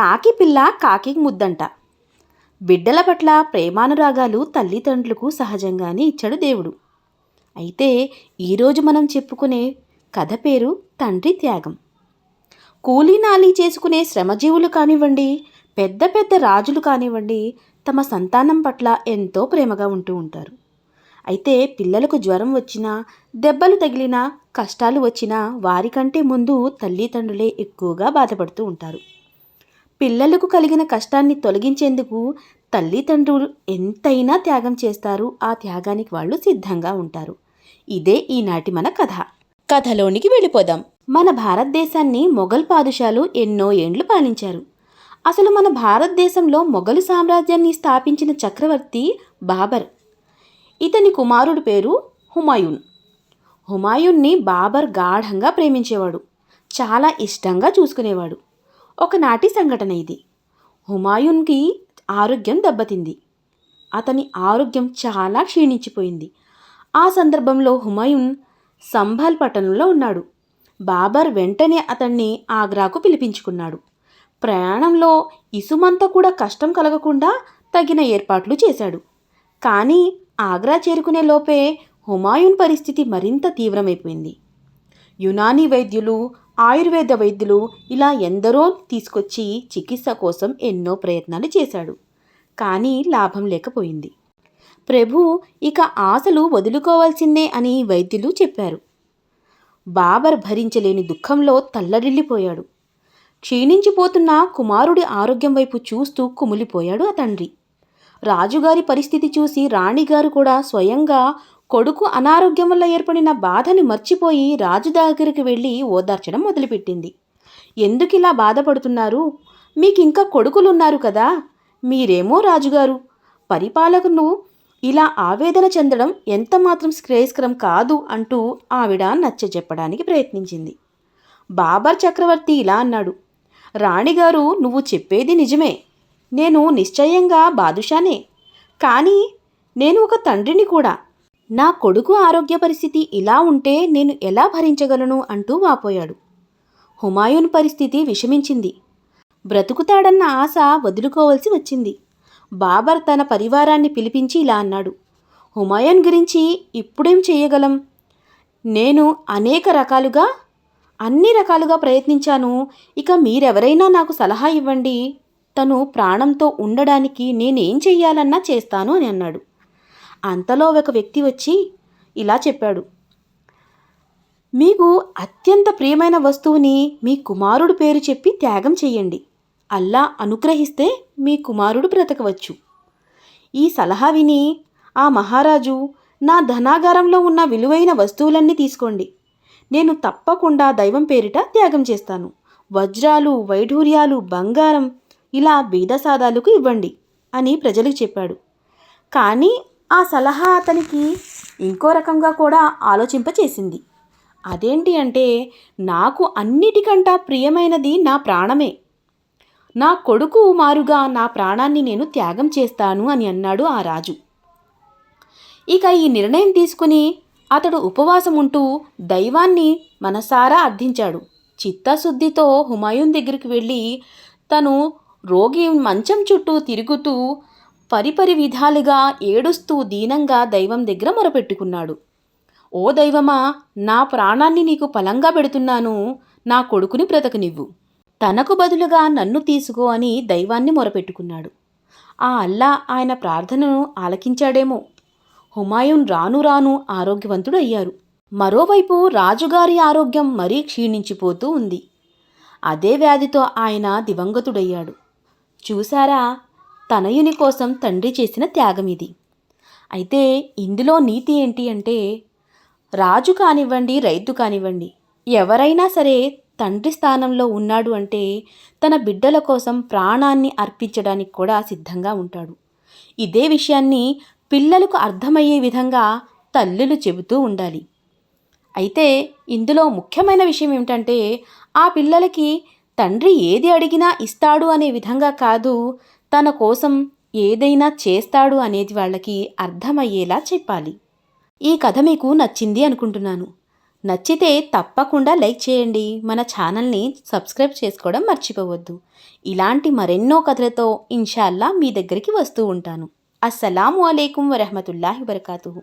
కాకి పిల్ల కాకి ముద్దంట. బిడ్డల పట్ల ప్రేమానురాగాలు తల్లిదండ్రులకు సహజంగానే ఇచ్చాడు దేవుడు. అయితే ఈరోజు మనం చెప్పుకునే కథ పేరు తండ్రి త్యాగం. కూలీనాలీ చేసుకునే శ్రమజీవులు కానివ్వండి పెద్ద పెద్ద రాజులు కానివ్వండి తమ సంతానం పట్ల ఎంతో ప్రేమగా ఉంటూ ఉంటారు. అయితే పిల్లలకు జ్వరం వచ్చినా దెబ్బలు తగిలినా కష్టాలు వచ్చినా వారికంటే ముందు తల్లిదండ్రులే ఎక్కువగా బాధపడుతూ ఉంటారు. పిల్లలకు కలిగిన కష్టాన్ని తొలగించేందుకు తల్లిదండ్రులు ఎంతైనా త్యాగం చేస్తారు. ఆ త్యాగానికి వాళ్ళు సిద్ధంగా ఉంటారు. ఇదే ఈనాటి మన కథ. కథలోనికి వెళ్ళిపోదాం. మన భారతదేశాన్ని మొఘల్ పాదుషాలు ఎన్నో ఏండ్లు పాలించారు. అసలు మన భారతదేశంలో మొఘలు సామ్రాజ్యాన్ని స్థాపించిన చక్రవర్తి బాబర్. ఇతని కుమారుడి పేరు హుమాయూన్. హుమాయూన్ని బాబర్ గాఢంగా ప్రేమించేవాడు. చాలా ఇష్టంగా చూసుకునేవాడు. ఒకనాటి సంఘటన ఇది. హుమాయూన్కి ఆరోగ్యం దెబ్బతింది. అతని ఆరోగ్యం చాలా క్షీణించిపోయింది. ఆ సందర్భంలో హుమాయూన్ సంభాల్ పట్టణంలో ఉన్నాడు. బాబర్ వెంటనే అతన్ని ఆగ్రాకు పిలిపించుకున్నాడు. ప్రయాణంలో ఇసుమంతా కూడా కష్టం కలగకుండా తగిన ఏర్పాట్లు చేశాడు. కానీ ఆగ్రా చేరుకునే లోపే హుమాయూన్ పరిస్థితి మరింత తీవ్రమైపోయింది. యునానీ వైద్యులు ఆయుర్వేద వైద్యులు ఇలా ఎందరో తీసుకొచ్చి చికిత్స కోసం ఎన్నో ప్రయత్నాలు చేశాడు. కానీ లాభం లేకపోయింది. ప్రభు ఇక ఆశలు వదులుకోవాల్సిందే అని వైద్యులు చెప్పారు. బాబర్ భరించలేని దుఃఖంలో తల్లడిల్లిపోయాడు. క్షీణించిపోతున్న కుమారుడి ఆరోగ్యం వైపు చూస్తూ కుమిలిపోయాడు ఆ తండ్రి. రాజుగారి పరిస్థితి చూసి రాణిగారు కూడా స్వయంగా కొడుకు అనారోగ్యం వల్ల ఏర్పడిన బాధని మర్చిపోయి రాజు దగ్గరికి వెళ్ళి ఓదార్చడం మొదలుపెట్టింది. ఎందుకిలా బాధపడుతున్నారు? మీకింకా కొడుకులున్నారు కదా. మీరేమో రాజుగారు? పరిపాలకును ఇలా ఆవేదన చెందడం ఎంతమాత్రం శ్రేయస్కరం కాదు అంటూ ఆవిడ నచ్చ చెప్పడానికి ప్రయత్నించింది. బాబర్ చక్రవర్తి ఇలా అన్నాడు. రాణిగారు నువ్వు చెప్పేది నిజమే. నేను నిశ్చయంగా బాదుషానే. కానీ నేను ఒక తండ్రిని కూడా. నా కొడుకు ఆరోగ్య పరిస్థితి ఇలా ఉంటే నేను ఎలా భరించగలను అంటూ వాపోయాడు. హుమాయూన్ పరిస్థితి విషమించింది. బ్రతుకుతాడన్న ఆశ వదులుకోవలసి వచ్చింది. బాబర్ తన పరివారాన్ని పిలిపించి ఇలా అన్నాడు. హుమాయూన్ గురించి ఇప్పుడేం చేయగలం? నేను అనేక రకాలుగా అన్ని రకాలుగా ప్రయత్నించాను. ఇక మీరెవరైనా నాకు సలహా ఇవ్వండి. తను ప్రాణంతో ఉండడానికి నేనేం చెయ్యాలన్నా చేస్తాను అని అన్నాడు. అంతలో ఒక వ్యక్తి వచ్చి ఇలా చెప్పాడు. మీకు అత్యంత ప్రియమైన వస్తువుని మీ కుమారుడు పేరు చెప్పి త్యాగం చెయ్యండి అల్లా అనుగ్రహిస్తే మీ కుమారుడు బ్రతకవచ్చు. ఈ సలహా విని ఆ మహారాజు నా ధనాగారంలో ఉన్న విలువైన వస్తువులన్నీ తీసుకోండి. నేను తప్పకుండా దైవం పేరిట త్యాగం చేస్తాను. వజ్రాలు వైఢూర్యాలు బంగారం ఇలా బీదసాదాలకు ఇవ్వండి అని ప్రజలకు చెప్పాడు. కానీ ఆ సలహా అతనికి ఇంకో రకంగా కూడా ఆలోచింపచేసింది. అదేంటి అంటే నాకు అన్నిటికంటా ప్రియమైనది నా ప్రాణమే. నా కొడుకు మారుగా నా ప్రాణాన్ని నేను త్యాగం చేస్తాను అని అన్నాడు ఆ రాజు. ఇక ఈ నిర్ణయం తీసుకుని అతడు ఉపవాసం ఉంటూ దైవాన్ని మనసారా అర్థించాడు. చిత్తశుద్ధితో హుమాయూన్ దగ్గరికి వెళ్ళి తను రోగి మంచం చుట్టూ తిరుగుతూ పరిపరి విధాలుగా ఏడుస్తూ దీనంగా దైవం దగ్గర మొరపెట్టుకున్నాడు. ఓ దైవమా నా ప్రాణాన్ని నీకు పలంగా పెడుతున్నాను నా కొడుకుని బ్రతకనివ్వు. తనకు బదులుగా నన్ను తీసుకో అని దైవాన్ని మొరపెట్టుకున్నాడు. ఆ అల్లా ఆయన ప్రార్థనను ఆలకించాడేమో. హుమాయూన్ రాను రాను ఆరోగ్యవంతుడు అయ్యారు. మరోవైపు రాజుగారి ఆరోగ్యం మరీ క్షీణించిపోతూ ఉంది. అదే వ్యాధితో ఆయన దివంగతుడయ్యాడు. చూశారా తనయుని కోసం తండ్రి చేసిన త్యాగం ఇది అయితే ఇందులో నీతి ఏంటి అంటే రాజు కానివ్వండి రైతు కానివ్వండి ఎవరైనా సరే తండ్రి స్థానంలో ఉన్నాడు అంటే తన బిడ్డల కోసం ప్రాణాన్ని అర్పించడానికి కూడా సిద్ధంగా ఉంటాడు. ఇదే విషయాన్ని పిల్లలకు అర్థమయ్యే విధంగా తల్లులు చెబుతూ ఉండాలి. అయితే ఇందులో ముఖ్యమైన విషయం ఏమిటంటే ఆ పిల్లలకి తండ్రి ఏది అడిగినా ఇస్తాడు అనే విధంగా కాదు తన కోసం ఏదైనా చేస్తాడు అనేది వాళ్ళకి అర్థమయ్యేలా చెప్పాలి. ఈ కథ మీకు నచ్చింది అనుకుంటున్నాను. నచ్చితే తప్పకుండా లైక్ చేయండి. మన ఛానల్ని సబ్స్క్రైబ్ చేసుకోవడం మర్చిపోవద్దు. ఇలాంటి మరెన్నో కథలతో ఇన్షాల్లా మీ దగ్గరికి వస్తూ ఉంటాను. అస్సలాము అలైకుం వరహమతుల్లాహి వరకాతుహు